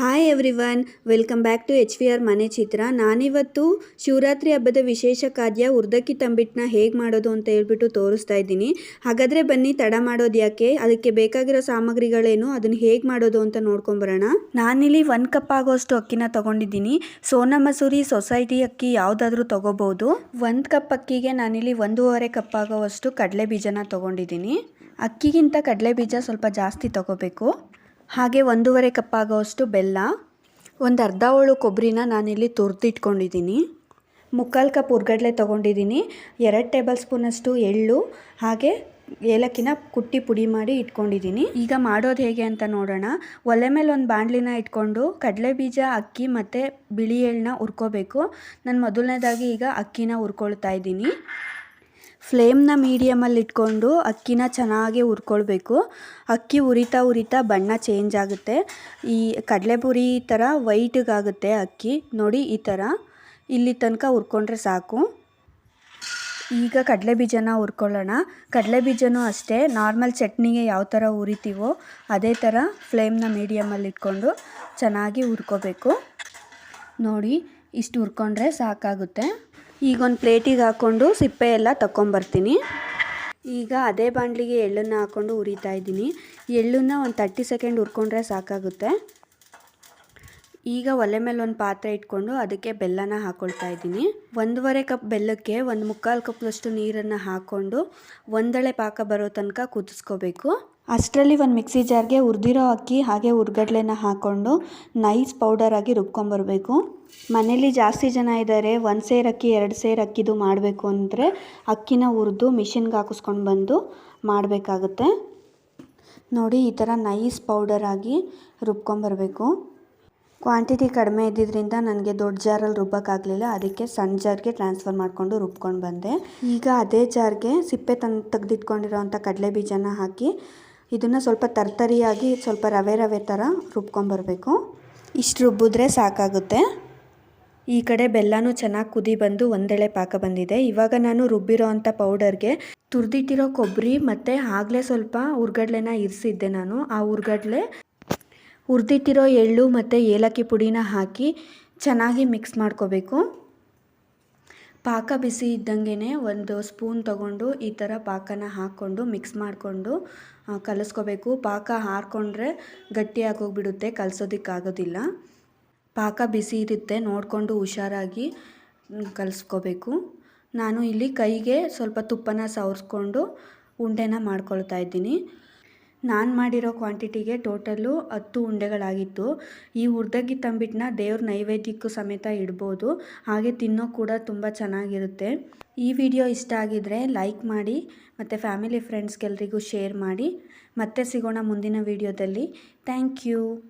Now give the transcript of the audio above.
Hi everyone welcome back to H V R ಮನೆ ಚಿತ್ರ ನಾನಿವತ್ತು ಶಿವರಾತ್ರಿ ಹಬ್ಬದ ವಿಶೇಷ ಖಾದ್ಯ ಉರ್ದಕ್ಕಿ ತಂಬಿಟ್ಟನ್ನ ಹೇಗೆ ಮಾಡೋದು ಅಂತ ಹೇಳ್ಬಿಟ್ಟು ತೋರಿಸ್ತಾ ಇದ್ದೀನಿ. ಹಾಗಾದರೆ ಬನ್ನಿ ತಡ ಮಾಡೋದು ಯಾಕೆ? ಅದಕ್ಕೆ ಬೇಕಾಗಿರೋ ಸಾಮಗ್ರಿಗಳೇನು? ಅದನ್ನು ಹೇಗೆ ಮಾಡೋದು ಅಂತ ನೋಡ್ಕೊಂಬರೋಣ. ನಾನಿಲ್ಲಿ ಒಂದು ಕಪ್ ಆಗೋಷ್ಟು ಅಕ್ಕಿನ ತೊಗೊಂಡಿದ್ದೀನಿ. ಸೋನಾ ಮಸೂರಿ, ಸೊಸೈಟಿ ಅಕ್ಕಿ ಯಾವುದಾದ್ರೂ ತೊಗೋಬೋದು. ಒಂದು ಕಪ್ ಅಕ್ಕಿಗೆ ನಾನಿಲ್ಲಿ ಒಂದೂವರೆ ಕಪ್ ಆಗೋವಷ್ಟು ಕಡಲೆ ಬೀಜನ ತೊಗೊಂಡಿದ್ದೀನಿ. ಅಕ್ಕಿಗಿಂತ ಕಡಲೆ ಬೀಜ ಸ್ವಲ್ಪ ಜಾಸ್ತಿ ತೊಗೋಬೇಕು. ಹಾಗೆ ಒಂದೂವರೆ ಕಪ್ ಆಗೋವಷ್ಟು ಬೆಲ್ಲ, ಒಂದು ಅರ್ಧ ಹೋಳು ಕೊಬ್ಬರಿನ ನಾನಿಲ್ಲಿ ತುರಿದಿಟ್ಕೊಂಡಿದ್ದೀನಿ. ಮುಕ್ಕಾಲು ಕಪ್ ಉರ್ಗಡ್ಲೆ ತೊಗೊಂಡಿದ್ದೀನಿ. ಎರಡು ಟೇಬಲ್ ಸ್ಪೂನಷ್ಟು ಎಳ್ಳು, ಹಾಗೆ ಏಲಕ್ಕಿನ ಕುಟ್ಟಿ ಪುಡಿ ಮಾಡಿ ಇಟ್ಕೊಂಡಿದ್ದೀನಿ. ಈಗ ಮಾಡೋದು ಹೇಗೆ ಅಂತ ನೋಡೋಣ. ಒಲೆ ಮೇಲೆ ಒಂದು ಬಾಣಲಿನ ಇಟ್ಕೊಂಡು ಕಡಲೆ ಬೀಜ, ಅಕ್ಕಿ ಮತ್ತು ಬಿಳಿ ಎಳ್ಳನ್ನ ಹುರ್ಕೋಬೇಕು. ನಾನು ಮೊದಲನೇದಾಗಿ ಈಗ ಅಕ್ಕಿನ ಹುರ್ಕೊಳ್ತಾ ಇದ್ದೀನಿ. ಫ್ಲೇಮ್ನ ಮೀಡಿಯಮಲ್ಲಿ ಇಟ್ಕೊಂಡು ಅಕ್ಕಿನ ಚೆನ್ನಾಗಿ ಹುರ್ಕೊಳ್ಬೇಕು. ಅಕ್ಕಿ ಉರಿತಾ ಉರಿತಾ ಬಣ್ಣ ಚೇಂಜ್ ಆಗುತ್ತೆ. ಈ ಕಡಲೆಪುರಿ ಥರ ವೈಟಿಗಾಗುತ್ತೆ ಅಕ್ಕಿ. ನೋಡಿ ಈ ಥರ. ಇಲ್ಲಿ ತನಕ ಹುರ್ಕೊಂಡ್ರೆ ಸಾಕು. ಈಗ ಕಡಲೆ ಬೀಜನ ಹುರ್ಕೊಳ್ಳೋಣ. ಕಡಲೆ ಬೀಜನೂ ಅಷ್ಟೇ, ನಾರ್ಮಲ್ ಚಟ್ನಿಗೆ ಯಾವ ಥರ ಹುರಿತೀವೋ ಅದೇ ಥರ ಫ್ಲೇಮ್ನ ಮೀಡಿಯಮಲ್ಲಿ ಇಟ್ಕೊಂಡು ಚೆನ್ನಾಗಿ ಹುರ್ಕೋಬೇಕು. ನೋಡಿ, ಇಷ್ಟು ಹುರ್ಕೊಂಡ್ರೆ ಸಾಕಾಗುತ್ತೆ. ಈಗ ಒಂದು ಪ್ಲೇಟಿಗೆ ಹಾಕ್ಕೊಂಡು ಸಿಪ್ಪೆ ಎಲ್ಲ ತಗೊಂಬರ್ತೀನಿ ಈಗ ಅದೇ ಬಾಣಲಿಗೆ ಎಳ್ಳನ್ನು ಹಾಕ್ಕೊಂಡು ಹುರಿತಾ ಇದ್ದೀನಿ. ಎಳ್ಳನ್ನ ಒಂದು ತರ್ಟಿ ಸೆಕೆಂಡ್ ಹುರ್ಕೊಂಡ್ರೆ ಸಾಕಾಗುತ್ತೆ. ಈಗ ಒಲೆ ಮೇಲೆ ಒಂದು ಪಾತ್ರೆ ಇಟ್ಕೊಂಡು ಅದಕ್ಕೆ ಬೆಲ್ಲನ ಹಾಕೊಳ್ತಾ ಇದ್ದೀನಿ. ಒಂದೂವರೆ ಕಪ್ ಬೆಲ್ಲಕ್ಕೆ ಒಂದು ಮುಕ್ಕಾಲು ಕಪ್ನಷ್ಟು ನೀರನ್ನು ಹಾಕ್ಕೊಂಡು ಒಂದಳೆ ಪಾಕ ಬರೋ ತನಕ ಕುದಿಸ್ಕೋಬೇಕು. ಅಷ್ಟರಲ್ಲಿ ಒಂದು ಮಿಕ್ಸಿ ಜಾರ್ಗೆ ಉರಿದಿರೋ ಅಕ್ಕಿ ಹಾಗೆ ಹುರ್ಗಡ್ಲೆನ ಹಾಕ್ಕೊಂಡು ನೈಸ್ ಪೌಡರ್ ಆಗಿ ರುಬ್ಕೊಂಬರ್ಬೇಕು. ಮನೇಲಿ ಜಾಸ್ತಿ ಜನ ಇದ್ದಾರೆ ಒಂದು ಸೇರು ಅಕ್ಕಿ, ಎರಡು ಸೇರು ಅಕ್ಕಿದು ಮಾಡಬೇಕು ಅಂದರೆ ಅಕ್ಕಿನ ಹುರಿದು ಮಿಷಿನ್ಗೆ ಹಾಕಿಸ್ಕೊಂಡು ಬಂದು ಮಾಡಬೇಕಾಗುತ್ತೆ. ನೋಡಿ, ಈ ಥರ ನೈಸ್ ಪೌಡರ್ ಆಗಿ ರುಬ್ಕೊಂಬರ್ಬೇಕು. ಕ್ವಾಂಟಿಟಿ ಕಡಿಮೆ ಇದ್ದಿದ್ದರಿಂದ ನನಗೆ ದೊಡ್ಡ ಜಾರಲ್ಲಿ ರುಬ್ಬೋಕ್ಕಾಗಲಿಲ್ಲ. ಅದಕ್ಕೆ ಸಣ್ಣ ಜಾರ್ಗೆ ಟ್ರಾನ್ಸ್ಫರ್ ಮಾಡಿಕೊಂಡು ರುಬ್ಕೊಂಡು ಬಂದೆ. ಈಗ ಅದೇ ಜಾರ್ಗೆ ಸಿಪ್ಪೆ ತಂದು ತೆಗೆದಿಟ್ಕೊಂಡಿರೋವಂಥ ಕಡಲೆ ಬೀಜನ ಹಾಕಿ ಇದನ್ನು ಸ್ವಲ್ಪ ತರ್ತರಿಯಾಗಿ ಸ್ವಲ್ಪ ರವೆ ರವೆ ಥರ ರುಬ್ಕೊಂಬರ್ಬೇಕು ಇಷ್ಟು ರುಬ್ಬಿದ್ರೆ ಸಾಕಾಗುತ್ತೆ. ಈ ಕಡೆ ಬೆಲ್ಲನೂ ಚೆನ್ನಾಗಿ ಕುದಿ ಬಂದು ಒಂದೆಳೆ ಪಾಕ ಬಂದಿದೆ. ಇವಾಗ ನಾನು ರುಬ್ಬಿರೋ ಅಂಥ ಪೌಡರ್ಗೆ ತುರಿದಿಟ್ಟಿರೋ ಕೊಬ್ಬರಿ ಮತ್ತು ಆಗಲೇ ಸ್ವಲ್ಪ ಉರ್ಗಡ್ಲೆನ ಇರಿಸಿದ್ದೆ ನಾನು. ಆ ಹುರ್ಗಡ್ಲೆ ಹುರಿದಿಟ್ಟಿರೋ ಎಳ್ಳು ಮತ್ತು ಏಲಕ್ಕಿ ಪುಡಿನ ಹಾಕಿ ಚೆನ್ನಾಗಿ ಮಿಕ್ಸ್ ಮಾಡ್ಕೋಬೇಕು. ಪಾಕ ಬಿಸಿ ಇದ್ದಂಗೆ ಒಂದು ಸ್ಪೂನ್ ತಗೊಂಡು ಈ ಥರ ಪಾಕನ ಹಾಕ್ಕೊಂಡು ಮಿಕ್ಸ್ ಮಾಡಿಕೊಂಡು ಕಲಿಸ್ಕೋಬೇಕು. ಪಾಕ ಹಾರಿಕೊಂಡ್ರೆ ಗಟ್ಟಿಯಾಗೋಗ್ಬಿಡುತ್ತೆ ಕಲಸೋದಕ್ಕಾಗೋದಿಲ್ಲ. ಪಾಕ ಬಿಸಿ ಇರುತ್ತೆ, ನೋಡಿಕೊಂಡು ಹುಷಾರಾಗಿ ಕಲಿಸ್ಕೋಬೇಕು. ನಾನು ಇಲ್ಲಿ ಕೈಗೆ ಸ್ವಲ್ಪ ತುಪ್ಪನ ಸವರಿಸ್ಕೊಂಡು ಉಂಡೆನ ಮಾಡ್ಕೊಳ್ತಾ ಇದ್ದೀನಿ. ನಾನು ಮಾಡಿರೋ ಕ್ವಾಂಟಿಟಿಗೆ ಟೋಟಲ್ಲು ಹತ್ತು ಉಂಡೆಗಳಾಗಿತ್ತು. ಈ ಹುರ್ದಗಿ ತಂಬಿಟ್ಟನ್ನ ದೇವ್ರ ನೈವೇದ್ಯಕ್ಕೂ ಸಮೇತ ಇಡ್ಬೋದು. ಹಾಗೆ ತಿನ್ನೋ ಕೂಡ ತುಂಬ ಚೆನ್ನಾಗಿರುತ್ತೆ. ಈ ವಿಡಿಯೋ ಇಷ್ಟ ಆಗಿದರೆ ಲೈಕ್ ಮಾಡಿ, ಮತ್ತು ಫ್ಯಾಮಿಲಿ ಫ್ರೆಂಡ್ಸ್ಗೆಲ್ರಿಗೂ ಶೇರ್ ಮಾಡಿ. ಮತ್ತೆ ಸಿಗೋಣ ಮುಂದಿನ ವಿಡಿಯೋದಲ್ಲಿ. Thank you.